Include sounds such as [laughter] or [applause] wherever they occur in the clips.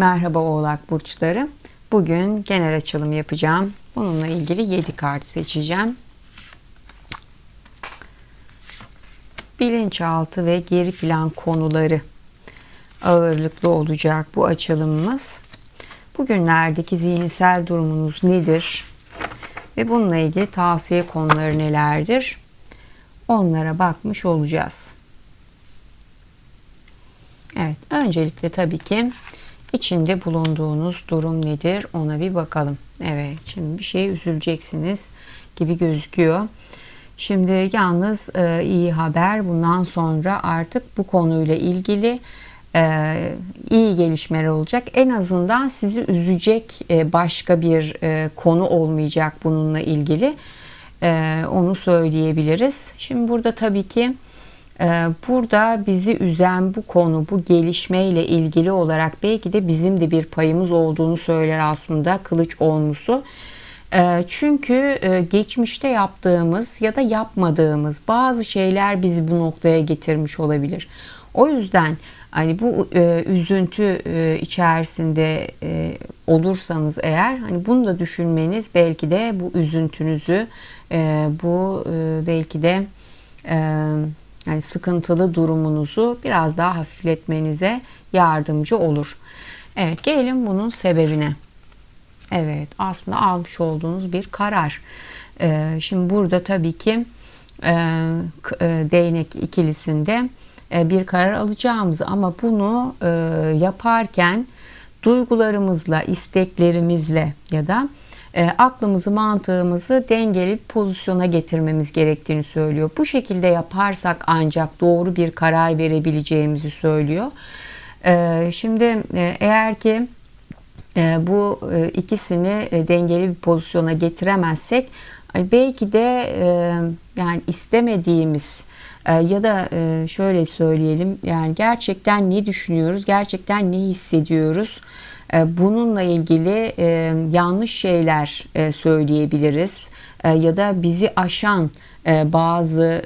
Merhaba Oğlak Burçları. Bugün genel açılım yapacağım. Bununla ilgili 7 kart seçeceğim. Bilinçaltı ve geri plan konuları ağırlıklı olacak bu açılımımız. Bugünlerdeki zihinsel durumunuz nedir? Ve bununla ilgili tavsiye konuları nelerdir? Onlara bakmış olacağız. Evet, öncelikle tabii ki içinde bulunduğunuz durum nedir ona bir bakalım. Evet, şimdi bir şeye üzüleceksiniz gibi gözüküyor. Şimdi yalnız e, iyi haber bundan sonra artık bu konuyla ilgili e, iyi gelişmeler olacak. En azından sizi üzecek e, başka bir e, konu olmayacak bununla ilgili. E, onu söyleyebiliriz. Şimdi burada tabii ki burada bizi üzen bu konu, bu gelişmeyle ilgili olarak belki de bizim de bir payımız olduğunu söyler aslında kılıç olmusu. Ee, çünkü e, geçmişte yaptığımız ya da yapmadığımız bazı şeyler bizi bu noktaya getirmiş olabilir. O yüzden hani bu e, üzüntü e, içerisinde olursanız eğer hani bunu da düşünmeniz belki de bu üzüntünüzü bu belki de yani sıkıntılı durumunuzu biraz daha hafifletmenize yardımcı olur. Evet gelelim bunun sebebine. Evet aslında almış olduğunuz bir karar. Ee, şimdi burada tabii ki e, e, değnek ikilisinde e, bir karar alacağımız ama bunu e, yaparken duygularımızla, isteklerimizle ya da e, aklımızı, mantığımızı dengeli pozisyona getirmemiz gerektiğini söylüyor. Bu şekilde yaparsak ancak doğru bir karar verebileceğimizi söylüyor. E, şimdi e, eğer ki e, bu e, ikisini e, dengeli bir pozisyona getiremezsek belki de e, yani istemediğimiz e, ya da e, şöyle söyleyelim yani gerçekten ne düşünüyoruz, gerçekten ne hissediyoruz bununla ilgili e, yanlış şeyler e, söyleyebiliriz ya da bizi aşan bazı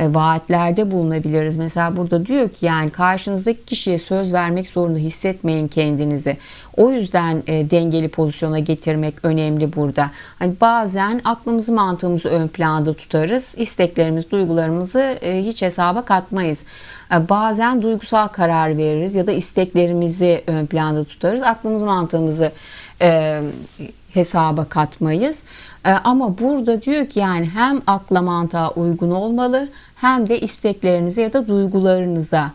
vaatlerde bulunabiliriz. Mesela burada diyor ki yani karşınızdaki kişiye söz vermek zorunda hissetmeyin kendinizi. O yüzden e, dengeli pozisyona getirmek önemli burada. Hani bazen aklımızı mantığımızı ön planda tutarız. İsteklerimiz, duygularımızı e, hiç hesaba katmayız. E, bazen duygusal karar veririz ya da isteklerimizi ön planda tutarız. Aklımız mantığımızı e, hesaba katmayız. E, ama burada diyor ki yani hem akla mantığa uygun olmalı hem de isteklerinize ya da duygularınıza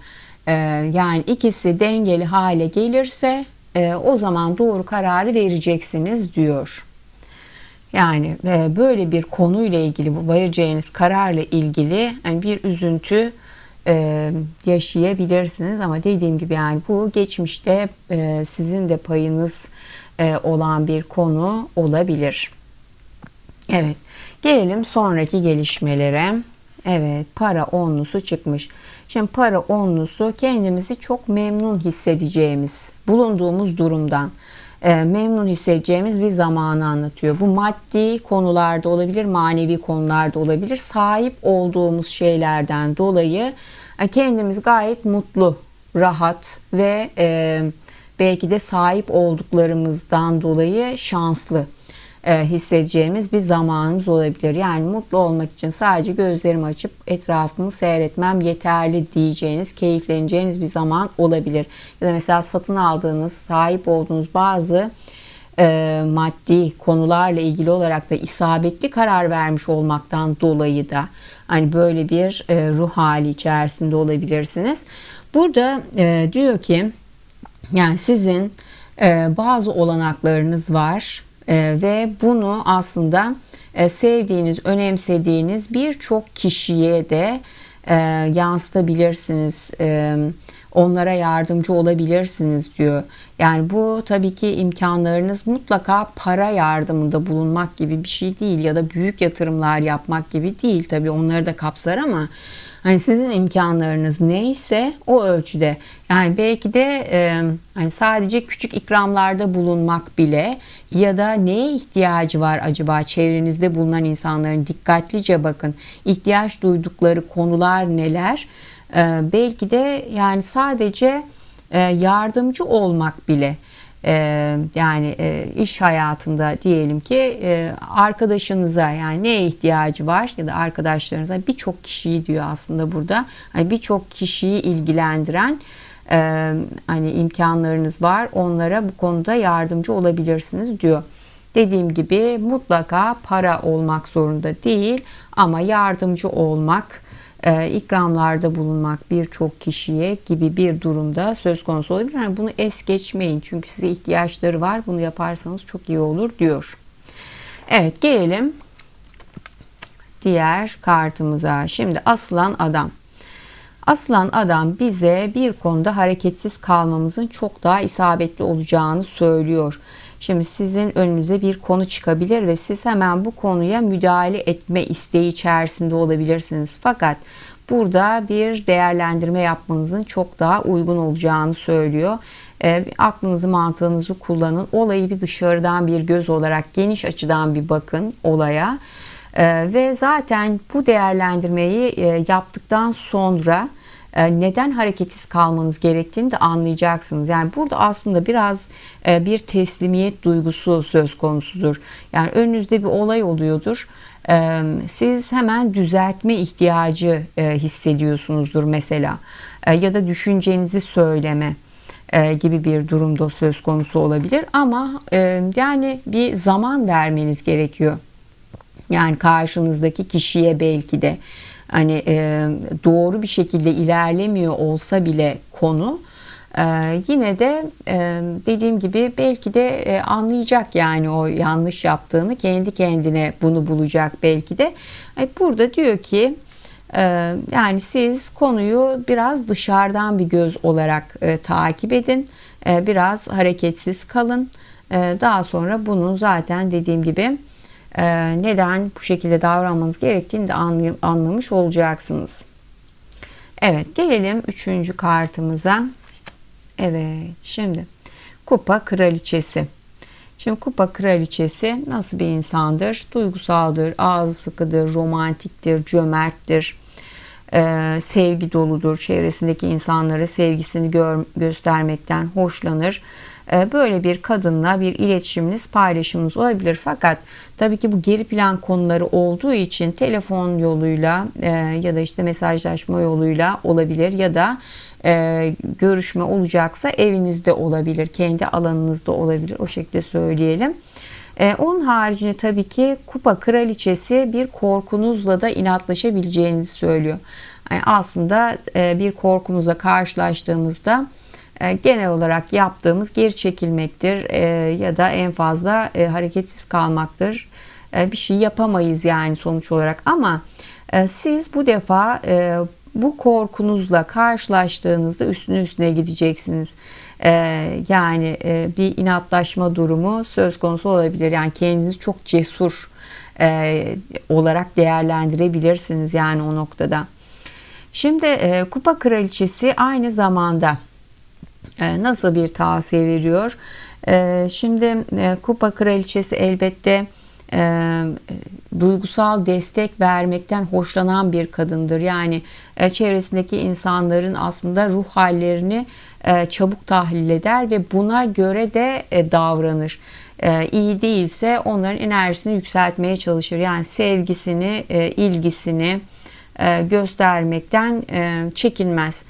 e, yani ikisi dengeli hale gelirse e, o zaman doğru kararı vereceksiniz diyor. Yani e, böyle bir konuyla ilgili vereceğiniz kararla ilgili bir üzüntü e, yaşayabilirsiniz ama dediğim gibi yani bu geçmişte e, sizin de payınız e, olan bir konu olabilir. Evet gelelim sonraki gelişmelere. Evet para onlusu çıkmış. Şimdi para onlusu kendimizi çok memnun hissedeceğimiz bulunduğumuz durumdan e, memnun hissedeceğimiz bir zamanı anlatıyor. Bu maddi konularda olabilir, manevi konularda olabilir. Sahip olduğumuz şeylerden dolayı kendimiz gayet mutlu, rahat ve e, belki de sahip olduklarımızdan dolayı şanslı e, hissedeceğimiz bir zamanımız olabilir. Yani mutlu olmak için sadece gözlerimi açıp etrafımı seyretmem yeterli diyeceğiniz, keyifleneceğiniz bir zaman olabilir. Ya da mesela satın aldığınız, sahip olduğunuz bazı e, maddi konularla ilgili olarak da isabetli karar vermiş olmaktan dolayı da hani böyle bir e, ruh hali içerisinde olabilirsiniz. Burada e, diyor ki yani sizin e, bazı olanaklarınız var e, ve bunu aslında e, sevdiğiniz, önemsediğiniz birçok kişiye de e, yansıtabilirsiniz. E, onlara yardımcı olabilirsiniz diyor. Yani bu tabii ki imkanlarınız mutlaka para yardımında bulunmak gibi bir şey değil ya da büyük yatırımlar yapmak gibi değil. Tabii onları da kapsar ama Hani sizin imkanlarınız neyse o ölçüde yani belki de e, hani sadece küçük ikramlarda bulunmak bile ya da neye ihtiyacı var acaba çevrenizde bulunan insanların dikkatlice bakın ihtiyaç duydukları konular neler e, belki de yani sadece e, yardımcı olmak bile e, yani e, iş hayatında diyelim ki e, arkadaşınıza yani neye ihtiyacı var ya da arkadaşlarınıza birçok kişiyi diyor aslında burada hani birçok kişiyi ilgilendiren e, hani imkanlarınız var onlara bu konuda yardımcı olabilirsiniz diyor. Dediğim gibi mutlaka para olmak zorunda değil ama yardımcı olmak, e, ikramlarda bulunmak birçok kişiye gibi bir durumda söz konusu olabilir. Yani bunu es geçmeyin çünkü size ihtiyaçları var. Bunu yaparsanız çok iyi olur diyor. Evet gelelim diğer kartımıza. Şimdi aslan adam. Aslan adam bize bir konuda hareketsiz kalmamızın çok daha isabetli olacağını söylüyor. Şimdi sizin önünüze bir konu çıkabilir ve siz hemen bu konuya müdahale etme isteği içerisinde olabilirsiniz. Fakat burada bir değerlendirme yapmanızın çok daha uygun olacağını söylüyor. E, aklınızı mantığınızı kullanın. Olayı bir dışarıdan bir göz olarak geniş açıdan bir bakın olaya. E, ve zaten bu değerlendirmeyi e, yaptıktan sonra neden hareketsiz kalmanız gerektiğini de anlayacaksınız. Yani burada aslında biraz e, bir teslimiyet duygusu söz konusudur. Yani önünüzde bir olay oluyordur. E, siz hemen düzeltme ihtiyacı hissediyorsunuzdur mesela ya da düşüncenizi söyleme gibi bir durumda söz konusu olabilir ama yani bir zaman vermeniz gerekiyor. Yani karşınızdaki kişiye belki de hani e, doğru bir şekilde ilerlemiyor olsa bile konu e, yine de e, dediğim gibi belki de e, anlayacak yani o yanlış yaptığını kendi kendine bunu bulacak belki de. E, burada diyor ki e, yani siz konuyu biraz dışarıdan bir göz olarak e, takip edin. E, biraz hareketsiz kalın. E, daha sonra bunu zaten dediğim gibi ee, neden bu şekilde davranmanız gerektiğini de anlamış olacaksınız. Evet gelelim üçüncü kartımıza. Evet şimdi kupa kraliçesi. Şimdi kupa kraliçesi nasıl bir insandır? Duygusaldır, ağzı sıkıdır, romantiktir, cömerttir, ee, sevgi doludur. Çevresindeki insanlara sevgisini gör, göstermekten hoşlanır. Ee, böyle bir kadınla bir iletişiminiz, paylaşımınız olabilir. Fakat tabii ki bu geri plan konuları olduğu için telefon yoluyla e, ya da işte mesajlaşma yoluyla olabilir ya da e, görüşme olacaksa evinizde olabilir, kendi alanınızda olabilir. O şekilde söyleyelim. E, onun haricinde tabii ki kupa kraliçesi bir korkunuzla da inatlaşabileceğinizi söylüyor. Yani aslında e, bir korkumuzla karşılaştığımızda genel olarak yaptığımız geri çekilmektir e, ya da en fazla e, hareketsiz kalmaktır. Bir şey yapamayız yani sonuç olarak ama siz bu defa bu korkunuzla karşılaştığınızda üstüne üstüne gideceksiniz. Yani bir inatlaşma durumu söz konusu olabilir. Yani kendinizi çok cesur olarak değerlendirebilirsiniz yani o noktada. Şimdi kupa kraliçesi aynı zamanda e, nasıl bir tavsiye veriyor? E, şimdi e, Kupa Kraliçesi elbette duygusal destek vermekten hoşlanan bir kadındır. Yani çevresindeki insanların aslında ruh hallerini çabuk tahlil eder ve buna göre de davranır. İyi değilse onların enerjisini yükseltmeye çalışır. Yani sevgisini, ilgisini göstermekten çekinmez.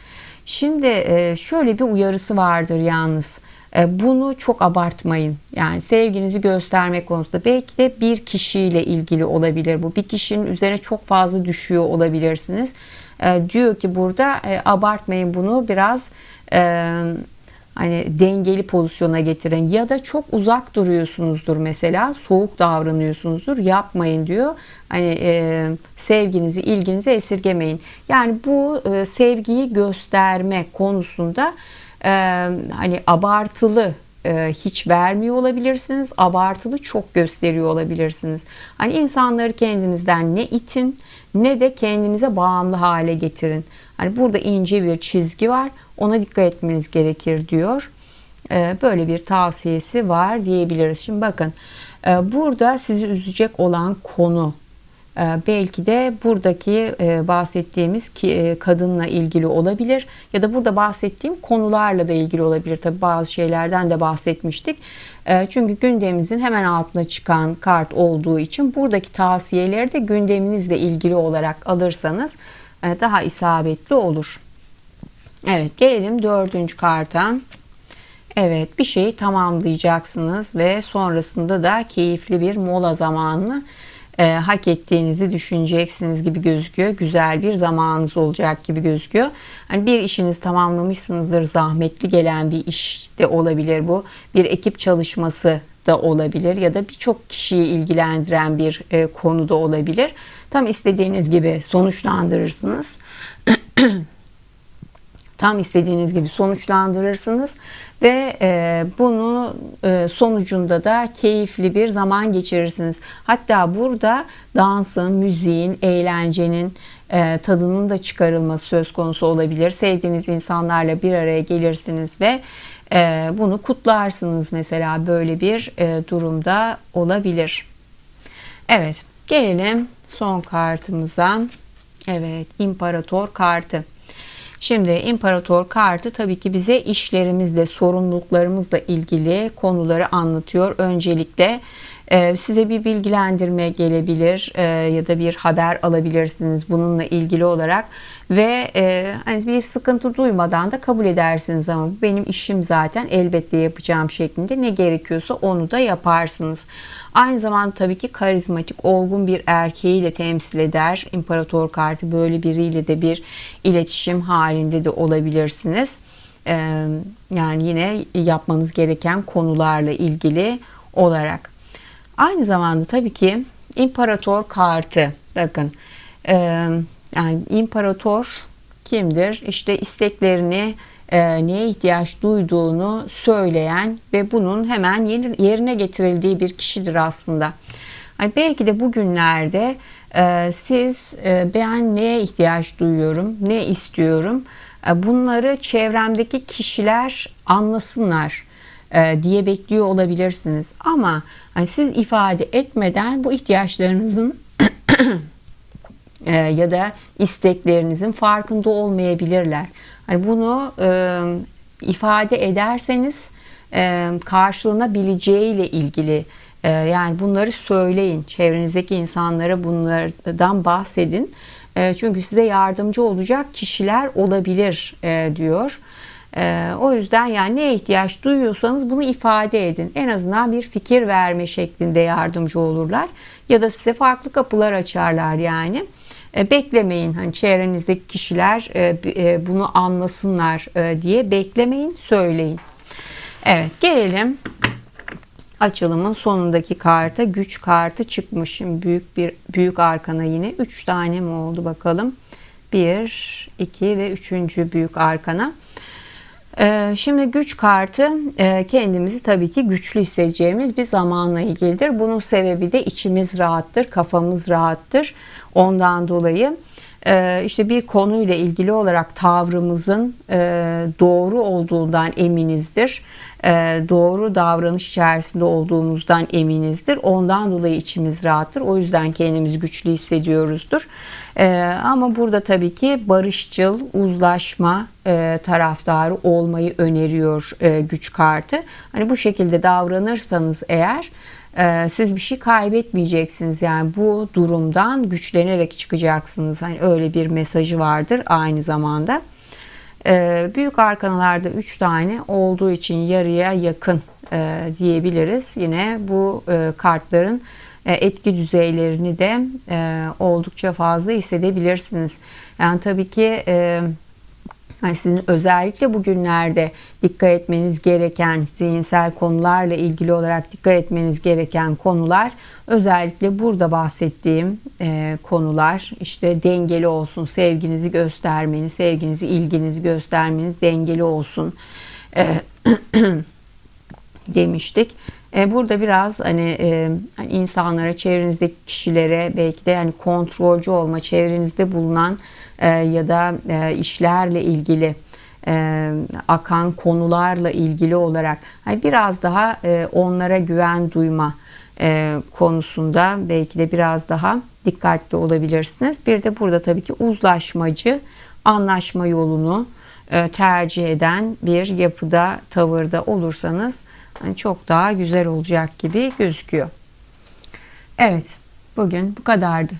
Şimdi e, şöyle bir uyarısı vardır yalnız. E, bunu çok abartmayın. Yani sevginizi göstermek konusunda belki de bir kişiyle ilgili olabilir bu. Bir kişinin üzerine çok fazla düşüyor olabilirsiniz. E, diyor ki burada abartmayın bunu biraz hani dengeli pozisyona getirin ya da çok uzak duruyorsunuzdur mesela soğuk davranıyorsunuzdur yapmayın diyor hani e, sevginizi ilginizi esirgemeyin yani bu e, sevgiyi gösterme konusunda e, hani abartılı e, hiç vermiyor olabilirsiniz. Abartılı çok gösteriyor olabilirsiniz. Hani insanları kendinizden ne itin ne de kendinize bağımlı hale getirin. Hani burada ince bir çizgi var. Ona dikkat etmeniz gerekir diyor. E, böyle bir tavsiyesi var diyebiliriz. Şimdi bakın e, burada sizi üzecek olan konu Ee, belki de buradaki e, bahsettiğimiz e, kadınla ilgili olabilir ya da burada bahsettiğim konularla da ilgili olabilir. Tabi bazı şeylerden de bahsetmiştik. Ee, çünkü gündemimizin hemen altına çıkan kart olduğu için buradaki tavsiyeleri de gündeminizle ilgili olarak alırsanız e, daha isabetli olur. Evet gelelim dördüncü karta. Evet bir şeyi tamamlayacaksınız ve sonrasında da keyifli bir mola zamanını e, hak ettiğinizi düşüneceksiniz gibi gözüküyor. Güzel bir zamanınız olacak gibi gözüküyor. Hani bir işiniz tamamlamışsınızdır. Zahmetli gelen bir iş de olabilir bu. Bir ekip çalışması da olabilir ya da birçok kişiyi ilgilendiren bir e, konu da olabilir. Tam istediğiniz gibi sonuçlandırırsınız. [clears throat] tam istediğiniz gibi sonuçlandırırsınız ve e, bunu e, sonucunda da keyifli bir zaman geçirirsiniz. Hatta burada dansın, müziğin, eğlencenin e, tadının da çıkarılması söz konusu olabilir. Sevdiğiniz insanlarla bir araya gelirsiniz ve e, bunu kutlarsınız mesela böyle bir e, durumda olabilir. Evet, gelelim son kartımıza. Evet, imparator kartı. Şimdi imparator kartı tabii ki bize işlerimizle, sorumluluklarımızla ilgili konuları anlatıyor. Öncelikle e, size bir bilgilendirme gelebilir e, ya da bir haber alabilirsiniz bununla ilgili olarak ve e, hani bir sıkıntı duymadan da kabul edersiniz ama benim işim zaten elbette yapacağım şeklinde ne gerekiyorsa onu da yaparsınız. Aynı zamanda tabii ki karizmatik, olgun bir erkeği de temsil eder. İmparator kartı böyle biriyle de bir iletişim halinde de olabilirsiniz. Yani yine yapmanız gereken konularla ilgili olarak. Aynı zamanda tabii ki imparator kartı. Bakın yani imparator kimdir? İşte isteklerini e, neye ihtiyaç duyduğunu söyleyen ve bunun hemen yerine getirildiği bir kişidir aslında. Yani belki de bugünlerde e, siz e, ben neye ihtiyaç duyuyorum, ne istiyorum e, bunları çevremdeki kişiler anlasınlar e, diye bekliyor olabilirsiniz. Ama hani siz ifade etmeden bu ihtiyaçlarınızın [coughs] e, ya da isteklerinizin farkında olmayabilirler. Hani bunu e, ifade ederseniz e, karşılanabileceğiyle ilgili e, yani bunları söyleyin. Çevrenizdeki insanlara bunlardan bahsedin. E, çünkü size yardımcı olacak kişiler olabilir e, diyor. E, o yüzden yani neye ihtiyaç duyuyorsanız bunu ifade edin. En azından bir fikir verme şeklinde yardımcı olurlar. Ya da size farklı kapılar açarlar yani. E, beklemeyin hani çevrenizdeki kişiler e, e, bunu anlasınlar diye beklemeyin söyleyin. Evet gelelim açılımın sonundaki karta güç kartı çıkmış. Şimdi büyük bir büyük arkana yine 3 tane mi oldu bakalım. 1, 2 ve 3. büyük arkana. Ee, şimdi güç kartı e, kendimizi tabii ki güçlü hissedeceğimiz bir zamanla ilgilidir. Bunun sebebi de içimiz rahattır, kafamız rahattır. Ondan dolayı işte bir konuyla ilgili olarak tavrımızın e, doğru olduğundan eminizdir. Doğru davranış içerisinde olduğumuzdan eminizdir. Ondan dolayı içimiz rahattır. O yüzden kendimizi güçlü hissediyoruzdur. Ama burada tabii ki barışçıl, uzlaşma taraftarı olmayı öneriyor güç kartı. Hani bu şekilde davranırsanız eğer siz bir şey kaybetmeyeceksiniz. Yani bu durumdan güçlenerek çıkacaksınız. Hani öyle bir mesajı vardır aynı zamanda. Büyük arkanalarda 3 tane olduğu için yarıya yakın diyebiliriz. Yine bu kartların etki düzeylerini de oldukça fazla hissedebilirsiniz. Yani tabii ki yani sizin özellikle bugünlerde dikkat etmeniz gereken zihinsel konularla ilgili olarak dikkat etmeniz gereken konular özellikle burada bahsettiğim e, konular işte dengeli olsun sevginizi göstermeniz sevginizi ilginizi göstermeniz dengeli olsun e, [clears throat] demiştik. E, burada biraz hani, e, hani insanlara, çevrenizdeki kişilere belki de yani kontrolcü olma, çevrenizde bulunan ya da işlerle ilgili akan konularla ilgili olarak hani biraz daha onlara güven duyma e, konusunda belki de biraz daha dikkatli olabilirsiniz. Bir de burada tabii ki uzlaşmacı anlaşma yolunu e, tercih eden bir yapıda, tavırda olursanız hani çok daha güzel olacak gibi gözüküyor. Evet, bugün bu kadardı.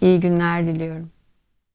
İyi günler diliyorum.